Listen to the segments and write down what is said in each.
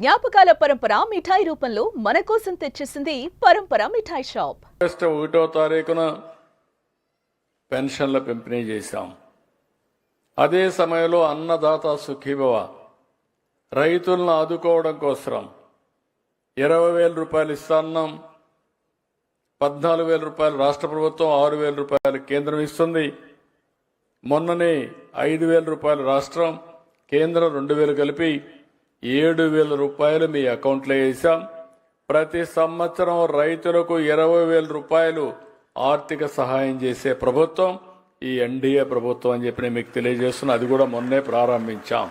జ్ఞాపకాల పరంపర మిఠాయి రూపంలో మన కోసం తెచ్చేసింది పరంపర మిఠాయి షాప్. ఆగస్టు ఒకటో తారీఖున పెన్షన్ల పంపిణీ చేశాం. అదే సమయంలో అన్నదాత సుఖీభవ రైతులను ఆదుకోవడం కోసం ఇరవై వేల రూపాయలు ఇస్తాన్నాం. పద్నాలుగు వేల రూపాయలు రాష్ట్ర ప్రభుత్వం ఆరు వేల రూపాయలు కేంద్రం ఇస్తుంది. మొన్ననే ఐదు వేల రూపాయలు రాష్ట్రం కేంద్రం రెండు వేలు కలిపి ఏడు వేల రూపాయలు మీ అకౌంట్లో వేసాం ప్రతి సంవత్సరం రైతులకు ఇరవై వేల రూపాయలు ఆర్థిక సహాయం చేసే ప్రభుత్వం ఈ ఎన్డీఏ ప్రభుత్వం అని చెప్పి నేను మీకు తెలియజేస్తున్నా. అది కూడా మొన్నే ప్రారంభించాం.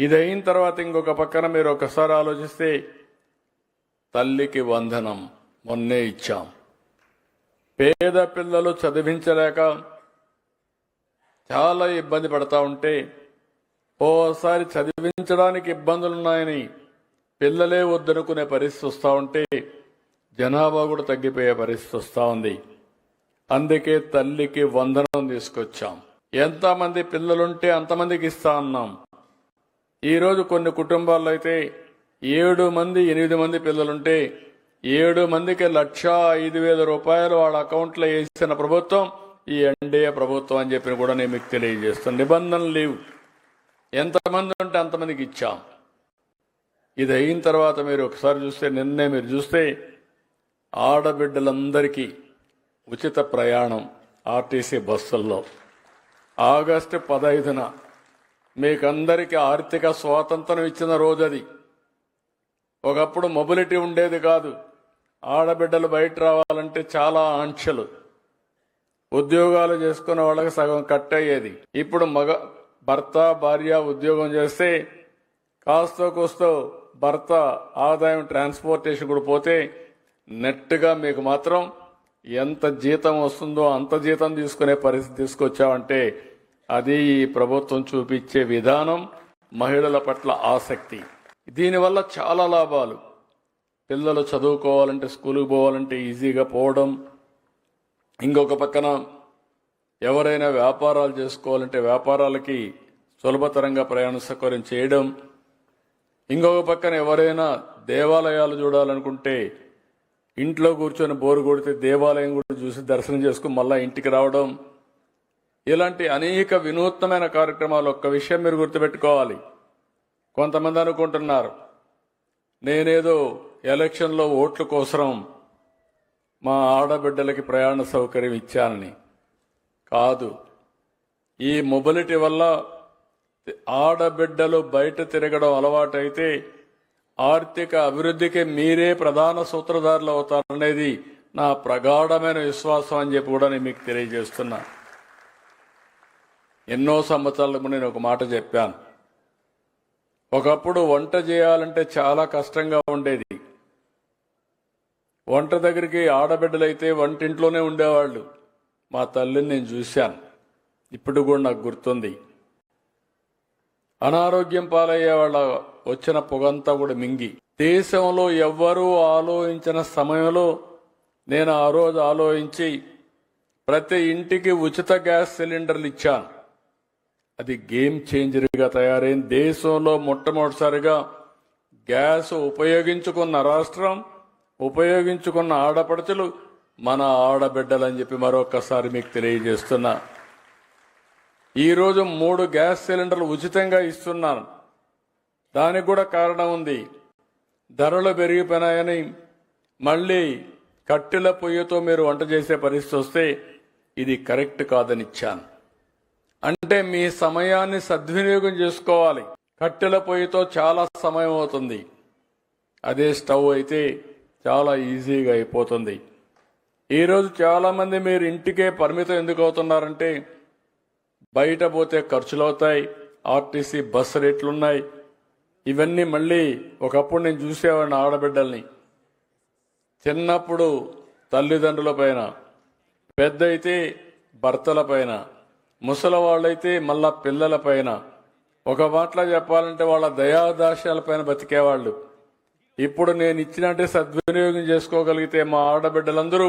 ఇది అయిన తర్వాత ఇంకొక పక్కన మీరు ఒకసారి ఆలోచిస్తే తల్లికి వందనం మొన్నే ఇచ్చాం. పేద పిల్లలు చదివించలేక చాలా ఇబ్బంది పడతా ఉంటే ఓసారి చదివించడానికి ఇబ్బందులున్నాయని పిల్లలే వద్దనుకునే పరిస్థితి వస్తూ ఉంటే జనాభా కూడా తగ్గిపోయే పరిస్థితి వస్తూ ఉంది. అందుకే తల్లికి వందనం తీసుకొచ్చాం. ఎంతమంది పిల్లలుంటే అంతమందికి ఇస్తా అన్నాం. ఈరోజు కొన్ని కుటుంబాల్లో అయితే ఏడు మంది ఎనిమిది మంది పిల్లలుంటే ఏడు మందికి లక్ష ఐదు వేల రూపాయలు వాళ్ళ అకౌంట్లో వేసిన ప్రభుత్వం ఈ ఎన్డీఏ ప్రభుత్వం అని చెప్పి కూడా నేను మీకు తెలియజేస్తాను. నిబంధనలు లేవు. ఎంతమంది ఉంటే అంతమందికి ఇచ్చాం. ఇది అయిన తర్వాత మీరు ఒకసారి చూస్తే నిన్నే మీరు చూస్తే ఆడబిడ్డలందరికీ ఉచిత ప్రయాణం ఆర్టీసీ బస్సుల్లో. ఆగస్టు పదహైదున మీకందరికీ ఆర్థిక స్వాతంత్రం ఇచ్చిన రోజు అది ఒకప్పుడు మొబిలిటీ ఉండేది కాదు. ఆడబిడ్డలు బయట రావాలంటే చాలా ఆంక్షలు. ఉద్యోగాలు చేసుకున్న వాళ్ళకి సగం కట్ అయ్యేది ఇప్పుడు మగ భర్త భార్య ఉద్యోగం చేస్తే కాస్తో కోస్తో భర్త ఆదాయం ట్రాన్స్పోర్టేషన్ కూడా పోతే నెట్గా మీకు మాత్రం ఎంత జీతం వస్తుందో అంత జీతం తీసుకునే పరిస్థితి తీసుకొచ్చామంటే అది ఈ ప్రభుత్వం చూపించే విధానం మహిళల పట్ల ఆసక్తి. దీనివల్ల చాలా లాభాలు. పిల్లలు చదువుకోవాలంటే స్కూల్కి పోవాలంటే ఈజీగా పోవడం. ఇంకొక పక్కన ఎవరైనా వ్యాపారాలు చేసుకోవాలంటే వ్యాపారాలకి సులభతరంగా ప్రయాణ సౌకర్యం చేయడం. ఇంకొక పక్కన ఎవరైనా దేవాలయాలు చూడాలనుకుంటే ఇంట్లో కూర్చొని బోరు కొడితే దేవాలయం కూడా చూసి దర్శనం చేసుకుని మళ్ళీ ఇంటికి రావడం. ఇలాంటి అనేక వినూత్నమైన కార్యక్రమాలు ఒక్క విషయం మీరు గుర్తుపెట్టుకోవాలి. కొంతమంది అనుకుంటున్నారు నేనేదో ఎలక్షన్లో ఓట్ల కోసం మా ఆడబిడ్డలకి ప్రయాణ సౌకర్యం ఇచ్చానని. కాదు. ఈ మొబిలిటీ వల్ల ఆడబిడ్డలు బయట తిరగడం అలవాటైతే ఆర్థిక అభివృద్ధికి మీరే ప్రధాన సూత్రధారులు అవుతారనేది నా ప్రగాఢమైన విశ్వాసం అని చెప్పి కూడా నేను మీకు తెలియజేస్తున్నా. ఎన్నో సంవత్సరాలకు నేను ఒక మాట చెప్పాను. ఒకప్పుడు వంట చేయాలంటే చాలా కష్టంగా ఉండేది. వంట దగ్గరికి ఆడబిడ్డలైతే వంటింట్లోనే ఉండేవాళ్ళు. మా తల్లిని నేను చూశాను. ఇప్పుడు కూడా నాకు గుర్తుంది. అనారోగ్యం పాలయ్యే వాళ్ళ వచ్చిన పొగంతా కూడా మింగి. దేశంలో ఎవ్వరూ ఆలోచించిన సమయంలో నేను ఆ రోజు ఆలోచించి ప్రతి ఇంటికి ఉచిత గ్యాస్ సిలిండర్లు ఇచ్చాను. అది గేమ్ చేంజర్గా తయారైంది. దేశంలో మొట్టమొదటిసారిగా గ్యాస్ ఉపయోగించుకున్న రాష్ట్రం ఉపయోగించుకున్న ఆడపడుచులు మన ఆడబిడ్డలని చెప్పి మరొకసారి మీకు తెలియజేస్తున్నా. ఈరోజు మూడు గ్యాస్ సిలిండర్లు ఉచితంగా ఇస్తున్నాను. దానికి కూడా కారణం ఉంది. ధరలు పెరిగిపోయినాయని మళ్ళీ కట్టెల పొయ్యితో మీరు వంట చేసే పరిస్థితి వస్తే ఇది కరెక్ట్ కాదని ఇచ్చాను. అంటే మీ సమయాన్ని సద్వినియోగం చేసుకోవాలి. కట్టెల పొయ్యితో చాలా సమయం అవుతుంది. అదే స్టవ్ అయితే చాలా ఈజీగా అయిపోతుంది. ఈరోజు చాలామంది మీరు ఇంటికే పరిమితం ఎందుకు అవుతున్నారంటే బయట పోతే ఖర్చులు అవుతాయి ఆర్టీసీ బస్సు రేట్లున్నాయి. ఇవన్నీ మళ్ళీ ఒకప్పుడు నేను చూసేవాడిని ఆడబిడ్డల్ని. చిన్నప్పుడు తల్లిదండ్రుల పైన పెద్ద అయితే భర్తల పైన ముసలి వాళ్ళైతే మళ్ళా పిల్లల పైన. ఒక మాటలో చెప్పాలంటే వాళ్ళ దయాదాశాల పైన బతికేవాళ్ళు. ఇప్పుడు నేను ఇచ్చినట్టే సద్వినియోగం చేసుకోగలిగితే మా ఆడబిడ్డలందరూ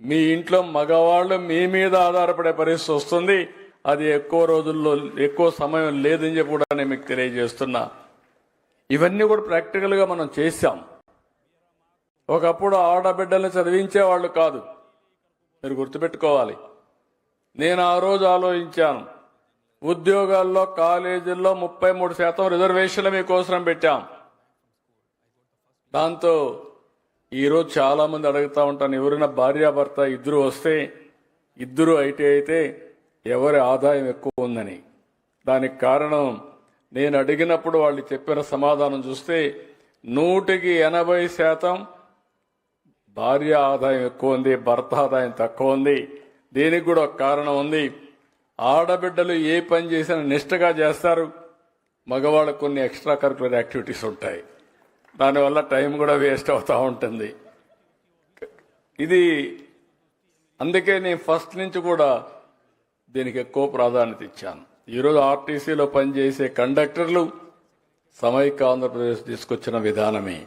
మీ ఇంట్లో మగవాళ్ళు మీ మీద ఆధారపడే పరిస్థితి వస్తుంది. అది ఎక్కువ రోజుల్లో ఎక్కువ సమయం లేదని చెప్పి కూడా నేను మీకు తెలియజేస్తున్నా. ఇవన్నీ కూడా ప్రాక్టికల్గా మనం చేశాం. ఒకప్పుడు ఆడబిడ్డల్ని చదివించేవాళ్ళు కాదు. మీరు గుర్తుపెట్టుకోవాలి. నేను ఆ రోజు ఆలోచించాను. ఉద్యోగాల్లో కాలేజీల్లో ముప్పై మూడు శాతం రిజర్వేషన్లు మీకోసం పెట్టాం. దాంతో ఈరోజు చాలా మంది అడుగుతా ఉంటాను ఎవరైనా భార్యాభర్త ఇద్దరు వస్తే ఇద్దరు ఐటీ అయితే ఎవరి ఆదాయం ఎక్కువ ఉందని. దానికి కారణం నేను అడిగినప్పుడు వాళ్ళు చెప్పిన సమాధానం చూస్తే నూటికి ఎనభై శాతం భార్య ఆదాయం ఎక్కువ ఉంది భర్త ఆదాయం తక్కువ ఉంది. దీనికి కూడా ఒక కారణం ఉంది. ఆడబిడ్డలు ఏ పని చేసినా నిష్టగా చేస్తారు మగవాళ్ళకు కొన్ని ఎక్స్ట్రా కరికులర్ యాక్టివిటీస్ ఉంటాయి. దానివల్ల టైం కూడా వేస్ట్ అవుతూ ఉంటుంది. ఇది అందుకే నేను ఫస్ట్ నుంచి కూడా దీనికి ఎక్కువ ప్రాధాన్యత ఇచ్చాను. ఈరోజు ఆర్టీసీలో పనిచేసే కండక్టర్లు సమైక్య ఆంధ్రప్రదేశ్ తీసుకొచ్చిన విధానమే.